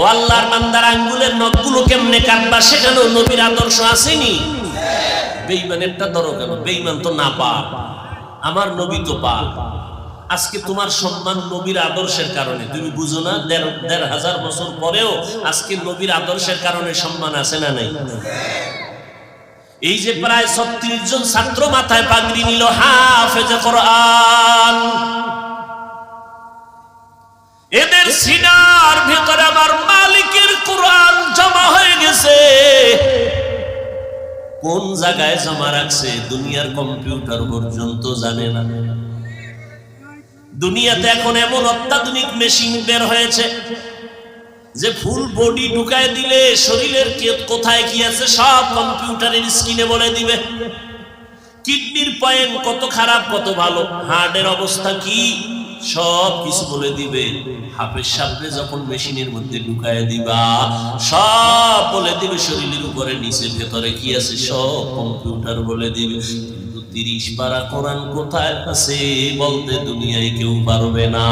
ও আল্লাহর বান্দার আঙ্গুলের নখগুলো কেমনে কাটবা সেখানেও নবীর আদর্শ আসেনি? বেইমানেরটা ধরো কেন? বেইমান তো না পা আমার নবী তো পা আজকে তোমার সম্মান নবীর আদর্শের কারণে। তুমি বুঝো না দেড় হাজার বছর পরেও আজকে নবীর আদর্শের কারণে সম্মান আছে না নাই? এই যে প্রায় ছত্রিশ জন ছাত্র মাথায় পাগড়ি নিল, হাফেজে কোরআন। এদের সিনার ভেতরে আমার মালিকের কোরআন জমা হয়ে গেছে। কোন জায়গায় জমা রাখছে, দুনিয়ার কম্পিউটার পর্যন্ত জানে না। দুনিয়াতে এখন এমন অত্যাধুনিক মেশিন বের হয়েছে যে ফুল বডি ঢুকায় দিলে শরীরের কোথায় কি আছে সব কম্পিউটারের স্ক্রিনে বলে দিবে। কিডনির পয়েন্ট কত খারাপ, কত ভালো, হার্টের অবস্থা কি? সব কিছু বলে দিবে। হাফের সামনে যখন মেশিনের মধ্যে ঢুকায় দিবা, সব বলে দিবে, শরীরের উপরে, নিচে, ভেতরে কি আছে সব কম্পিউটার বলে দিবে। তিরিশ পারা কোরআন কোথায় আছে বলতে দুনিয়ায় কেউ পারবে না।